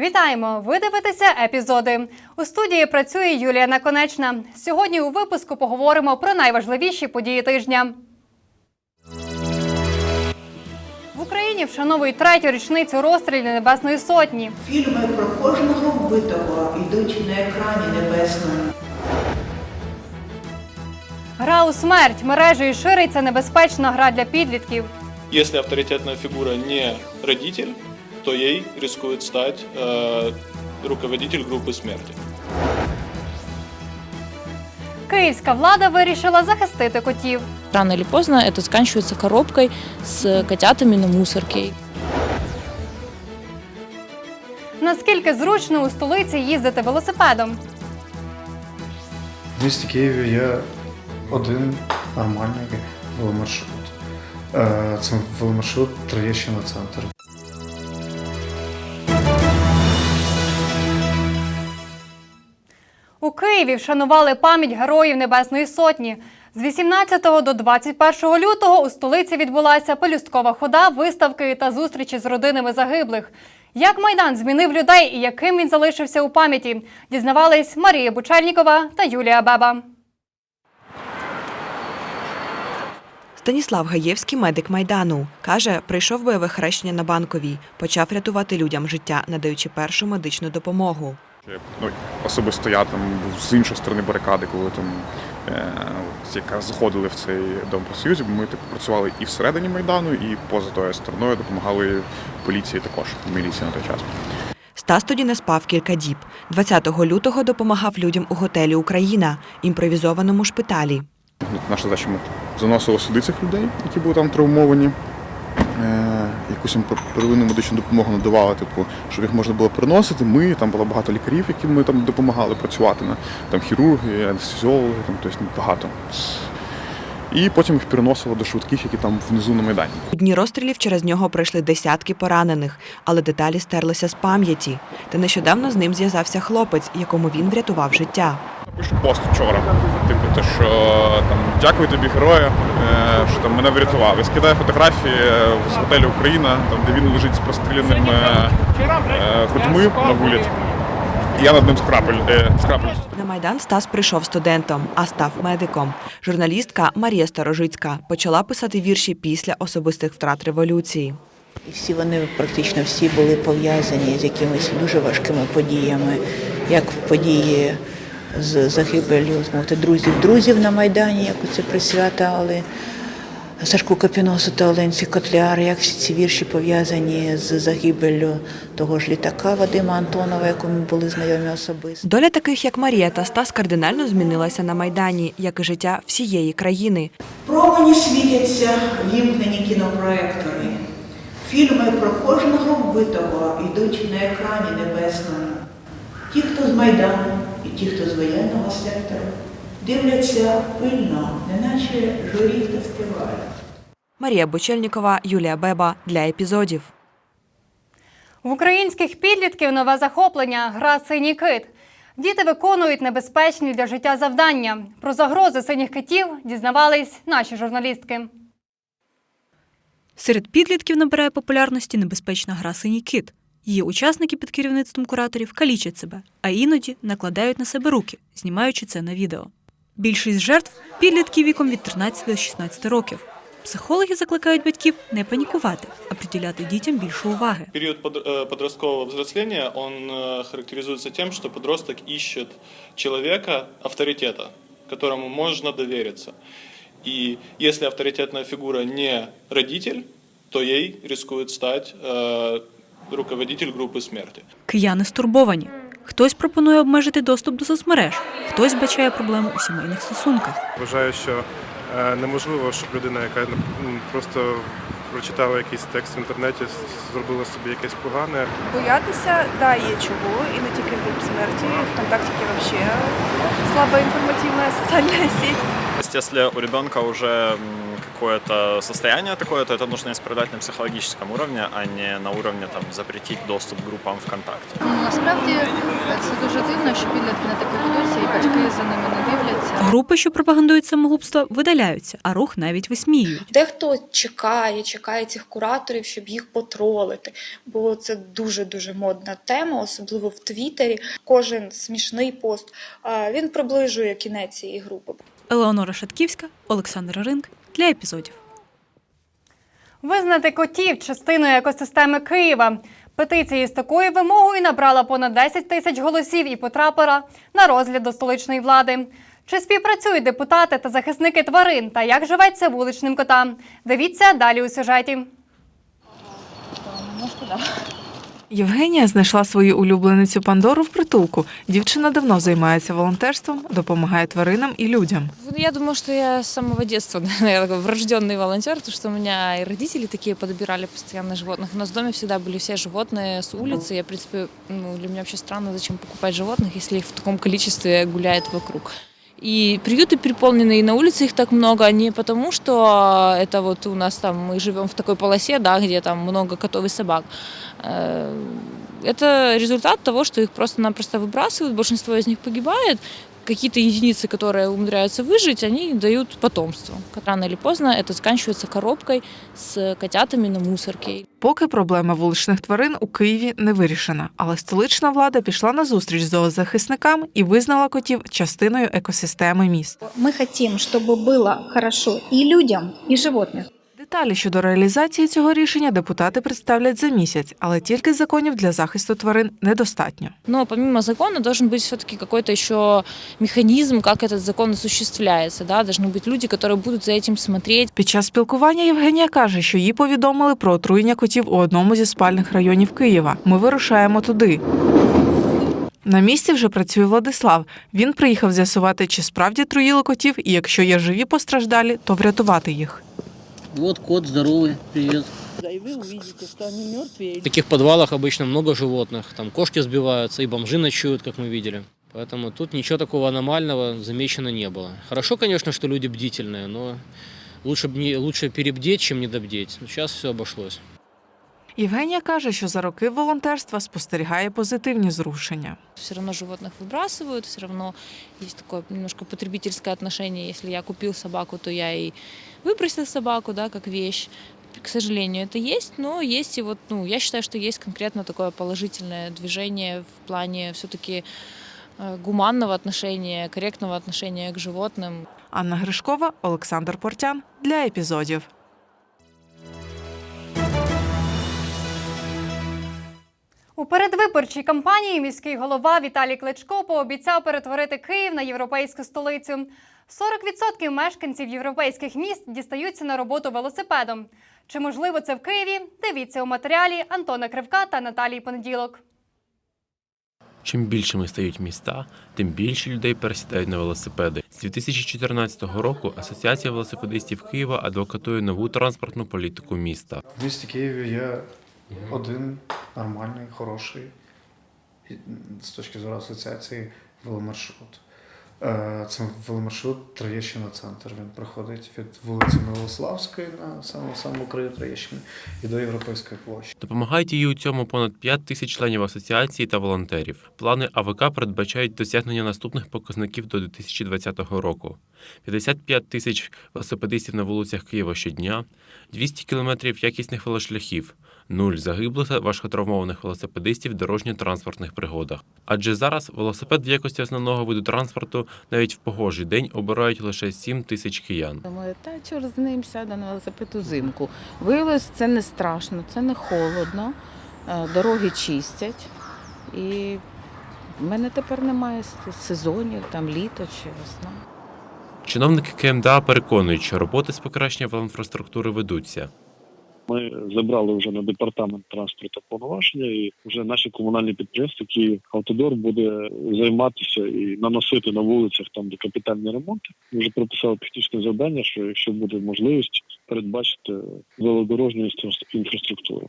Вітаємо! Ви дивитеся епізоди. У студії працює Юлія Наконечна. Сьогодні у випуску поговоримо про найважливіші події тижня. В Україні вшановують третю річницю розстрілів Небесної Сотні. Фільми про кожного вбитого йдуть на екрані небесному. Гра у смерть мережею шириться небезпечна гра для підлітків. Если авторитетная фигура не родитель, то ей рискует стать э, руководитель группы смерти. Київська влада вирішила захистити котів. Рано или поздно это заканчивается коробкой с котятами на мусорке. Наскільки зручно у столиці їздити велосипедом? В місті Києві є один нормальний веломаршрут. Е, Це веломаршрут Троєщина центр. У Києві вшанували пам'ять героїв Небесної Сотні. З 18 до 21 лютого у столиці відбулася пелюсткова хода, виставки та зустрічі з родинами загиблих. Як майдан змінив людей і яким він залишився у пам'яті, дізнавались Марія Бучельнікова та Юлія Беба. Станіслав Гаєвський, медик Майдану, каже, прийшов бойове хрещення на банковій, почав рятувати людям життя, надаючи першу медичну допомогу. Ну, особисто я там був з іншої сторони барикади, коли там е, от якраз заходили в цей дом профсоюзів. Ми типу, працювали і всередині майдану, і поза тою стороною допомагали поліції також, міліції на той час. Стас тоді не спав кілька діб. 20 лютого допомагав людям у готелі Україна, імпровізованому шпиталі. Наша задача ми заносили сюди цих людей, які були там травмовані. Якусь первинну медичну допомогу надавали, типу, щоб їх можна було приносити. Ми там було багато лікарів, які ми там допомагали працювати на там хірурги, анестезіологи, там тобто багато. І потім їх переносили до швидких, які там внизу на майдані. У дні розстрілів через нього пройшли десятки поранених, але деталі стерлися з пам'яті. Та нещодавно з ним зв'язався хлопець, якому він врятував життя. Пишу пост вчора. Типу, те, що там дякую тобі, герою, е, що там мене врятував. І скидаю фотографії е, з готелю Україна, там де він лежить з простріляними е, грудьми на виліт. Я над ним скрапель, е, скрапель. На майдан Стас прийшов студентом, а став медиком. Журналістка Марія Старожицька почала писати вірші після особистих втрат революції. І всі вони практично всі були пов'язані з якимись дуже важкими подіями, як події з загибелью змовити друзів друзів на Майдані, як це присвятали Сашку Капіносу та Оленці Котляр, як всі ці вірші пов'язані з загибеллю того ж літака Вадима Антонова, якому були знайомі особисто. Доля таких, як Марія та Стас, кардинально змінилася на майдані, як і життя всієї країни. Промені світяться вімкнені кінопроектори. Фільми про кожного вбитого йдуть на екрані небесному. Ті, хто з Майдану, і ті, хто з воєнного сектору, дивляться пильно, неначе журі та співають. Марія Бочельнікова, Юлія Беба для епізодів. В українських підлітків нове захоплення гра синій кит. Діти виконують небезпечні для життя завдання. Про загрози синіх китів дізнавались наші журналістки. Серед підлітків набирає популярності небезпечна гра «Синій кит». Її учасники під керівництвом кураторів калічать себе, а іноді накладають на себе руки, знімаючи це на відео. Більшість жертв підлітки віком від 13 до 16 років. Психологи закликають батьків не панікувати, а приділяти дітям більше уваги. Период под- э, подросткового взросления, он э, характеризуется тем, что подросток ищет человека, авторитета, которому можно довериться. И если авторитетная фигура не родитель, то ей рискует стать э, руководитель группы смерти. Кияни стурбовані. Хтось пропонує обмежити доступ до соцмереж, хтось бачає проблему у сімейних стосунках. Вважаю, що е, неможливо, щоб людина, яка просто прочитала якийсь текст в інтернеті, зробила собі якесь погане. Боятися, да, є чого, і не тільки в смерті, в ВКонтактике взагалі слаба інформативна соціальна сеть. То есть, если у ребенка уже какое-то состояние такое, то это нужно исправлять на психологическом уровне, а не на уровне там, запретить доступ к группам ВКонтакте. Ну, насправді це дуже дивно, що підлітки на таке ведуться, і батьки за ними не дивляться. Групи, що пропагандують самогубство, видаляються, а рух навіть висміюють. Дехто чекає, чекає цих кураторів, щоб їх потролити, бо це дуже дуже модна тема, особливо в Твіттері. Кожен смішний пост він приближує кінець цієї групи. Елеонора Шатківська, Олександр Ринк для епізодів. Визнати котів частиною екосистеми Києва. Петиція із такою вимогою набрала понад 10 тисяч голосів і потрапила на розгляд до столичної влади. Чи співпрацюють депутати та захисники тварин та як живеться вуличним котам? Дивіться далі у сюжеті. Євгенія знайшла свою улюбленицю Пандору в притулку. Дівчина давно займається волонтерством, допомагає тваринам і людям. Я думаю, что я с самого детства, наверное, я такой врожденный волонтер, потому что у меня и родители такие подбирали постоянно животных. У нас в доме всегда были все животные с улицы. Я, в принципе, ну, для меня вообще странно, зачем покупать животных, если их в таком количестве гуляет вокруг. И приюты переполнены, и на улице их так много, не потому что это вот у нас там, мы живем в такой полосе, да, где там много котов и собак. Э, Это результат того, что их просто-напросто выбрасывают, большинство из них погибает, какие-то единицы, которые умудряются выжить, они дают потомство. Рано или поздно это заканчивается коробкой с котятами на мусорке. Поки проблема вуличних тварин у Києві не вирішена, але столична влада пішла на зустріч зоозахисникам і визнала котів частиною екосистеми міст. Ми хочемо, щоб було хорошо і людям, і животним. Деталі щодо реалізації цього рішення депутати представлять за місяць, але тільки законів для захисту тварин недостатньо. Но помимо закона должен быть все-таки какой-то еще механизм, как этот закон осуществляется. Да? Должны быть люди, которые будут за этим смотреть. Під час спілкування Євгенія каже, що їй повідомили про отруєння котів у одному зі спальних районів Києва. Ми вирушаємо туди. На місці вже працює Владислав. Він приїхав з'ясувати, чи справді труїли котів, і якщо є живі постраждалі, то врятувати їх. Вот кот здоровый, привет. В таких подвалах обычно много животных, там кошки сбиваются и бомжи ночуют, как мы видели. Поэтому тут ничего такого аномального замечено не было. Хорошо, конечно, что люди бдительные, но лучше, б не, лучше перебдеть, чем недобдеть. Но сейчас все обошлось. Євгенія каже, що за роки волонтерства спостерігає позитивні зрушення. Все равно животных выбрасывают, все равно есть такое немножко потребительское отношение. Если я купил собаку, то я и выбросил собаку, да, как вещь. К сожалению, это есть, но есть и вот, ну, я считаю, что есть конкретно такое положительное движение в плане все-таки гуманного отношения, корректного отношения к животным. Анна Гришкова, Олександр Портян для епізодів. У передвиборчій кампанії міський голова Віталій Кличко пообіцяв перетворити Київ на європейську столицю. 40% мешканців європейських міст дістаються на роботу велосипедом. Чи можливо це в Києві? Дивіться у матеріалі Антона Кривка та Наталії Понеділок. Чим більшими стають міста, тим більше людей пересідають на велосипеди. З 2014 року Асоціація велосипедистів Києва адвокатує нову транспортну політику міста. В місті Києві є один нормальний, хороший з точки зору асоціації веломаршрут. Е, Це веломаршрут Троєщина центр. Він проходить від вулиці Милославської на самому самому краю Троєщини і до Європейської площі. Допомагають їй у цьому понад 5 тисяч членів асоціації та волонтерів. Плани АВК передбачають досягнення наступних показників до 2020 року: 55 тисяч велосипедистів на вулицях Києва щодня, 200 кілометрів якісних велошляхів, нуль загиблих та важкотравмованих велосипедистів в дорожньо-транспортних пригодах. Адже зараз велосипед в якості основного виду транспорту навіть в погожий день обирають лише 7 тисяч киян. Думаю, та чорт з ним сяде на велосипед узимку. Виявилось, це не страшно, це не холодно, е, дороги чистять. І в мене тепер немає сезонів, там літо чи весна. Чиновники КМДА переконують, що роботи з покращення велоінфраструктури ведуться. Ми забрали вже на департамент транспорту повноваження, і вже наші комунальні підприємства, які автодор буде займатися і наносити на вулицях там де капітальні ремонти. Ми вже прописали технічне завдання, що якщо буде можливість передбачити велодорожню інфра- інфраструктуру.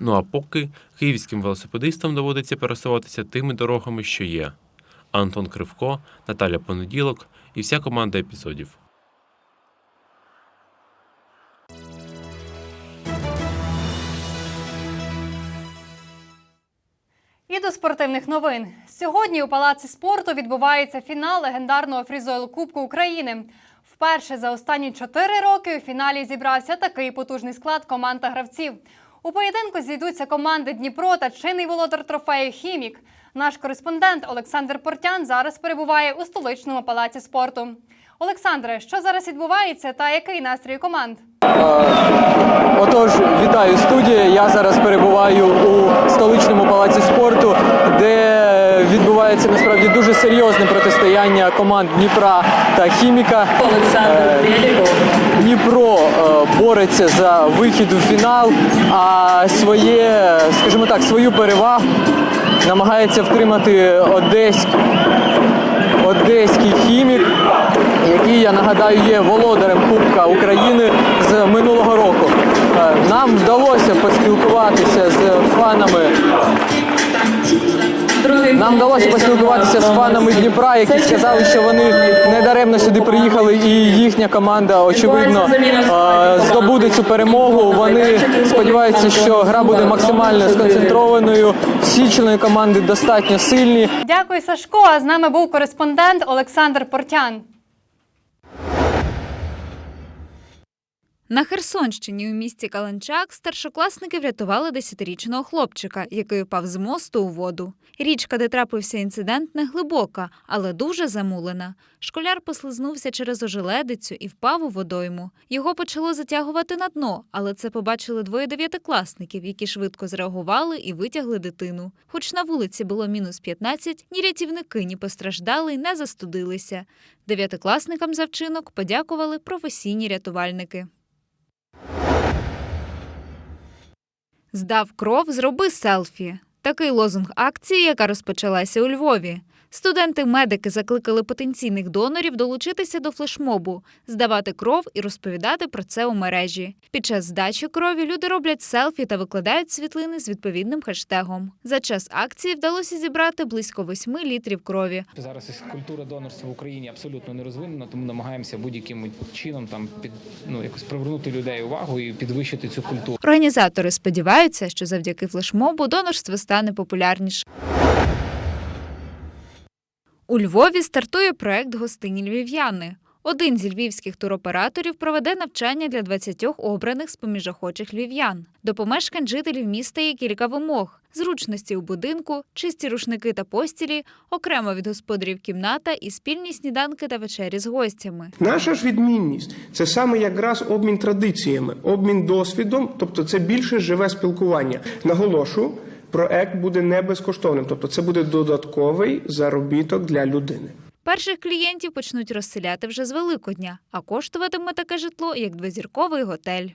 Ну а поки київським велосипедистам доводиться пересуватися тими дорогами, що є. Антон Кривко, Наталя Понеділок і вся команда епізодів. До спортивних новин. Сьогодні у Палаці спорту відбувається фінал легендарного фрізойл Кубку України. Вперше за останні чотири роки у фіналі зібрався такий потужний склад команд та гравців. У поєдинку зійдуться команди Дніпро та чинний володар трофею Хімік. Наш кореспондент Олександр Портян зараз перебуває у столичному палаці спорту. Олександре, що зараз відбувається та який настрій команд? Отож, вітаю студія. Я зараз перебуваю у столичному палаці спорту, де відбувається насправді дуже серйозне протистояння команд Дніпра та Хіміка. Е, Дніпро е, бореться за вихід у фінал, а своє, скажімо так, свою перевагу намагається втримати Одеський, Одеський хімік, який, я нагадаю, є володарем Кубка України з минулого року. Е, Нам вдалося поспілкуватися з фанами. Нам вдалося поспілкуватися з фанами Дніпра, які сказали, що вони недаремно сюди приїхали, і їхня команда, очевидно, е, здобуде цю перемогу. Вони сподіваються, що гра буде максимально сконцентрованою. Всі члени команди достатньо сильні. Дякую, Сашко. А з нами був кореспондент Олександр Портян. На Херсонщині у місті Каланчак старшокласники врятували десятирічного хлопчика, який упав з мосту у воду. Річка, де трапився інцидент, не глибока, але дуже замулена. Школяр послизнувся через ожеледицю і впав у водойму. Його почало затягувати на дно, але це побачили двоє дев'ятикласників, які швидко зреагували і витягли дитину. Хоч на вулиці було мінус 15, ні рятівники, ні постраждалий не застудилися. Дев'ятикласникам за вчинок подякували професійні рятувальники. Здав кров, зроби селфі. Такий лозунг акції, яка розпочалася у Львові. Студенти-медики закликали потенційних донорів долучитися до флешмобу, здавати кров і розповідати про це у мережі. Під час здачі крові люди роблять селфі та викладають світлини з відповідним хештегом. За час акції вдалося зібрати близько 8 літрів крові. Зараз культура донорства в Україні абсолютно не розвинена, тому намагаємося будь-яким чином там під ну якось привернути людей увагу і підвищити цю культуру. Організатори сподіваються, що завдяки флешмобу донорство стане популярніше. У Львові стартує проект Гостині львів'яни. Один зі львівських туроператорів проведе навчання для 20 обраних з поміж охочих львів'ян. До помешкань жителів міста є кілька вимог: зручності у будинку, чисті рушники та постілі, окремо від господарів кімната і спільні сніданки та вечері з гостями. Наша ж відмінність це саме якраз обмін традиціями, обмін досвідом, тобто це більше живе спілкування. Наголошу, проект буде не безкоштовним, тобто це буде додатковий заробіток для людини. Перших клієнтів почнуть розселяти вже з Великодня, а коштуватиме таке житло як двозірковий готель.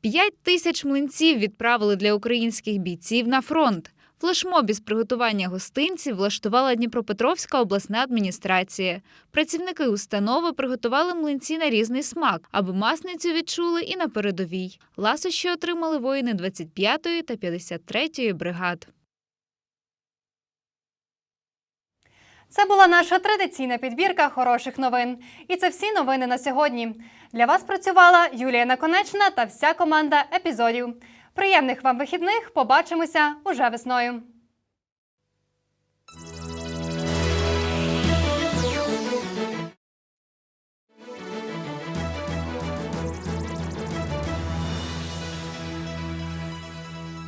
П'ять тисяч млинців відправили для українських бійців на фронт. Флешмоб із приготування гостинців влаштувала Дніпропетровська обласна адміністрація. Працівники установи приготували млинці на різний смак, аби масницю відчули і на передовій. Ласощі отримали воїни 25-ї та 53-ї бригад. Це була наша традиційна підбірка хороших новин. І це всі новини на сьогодні. Для вас працювала Юлія Наконечна та вся команда епізодів. Приємних вам вихідних! Побачимося уже весною.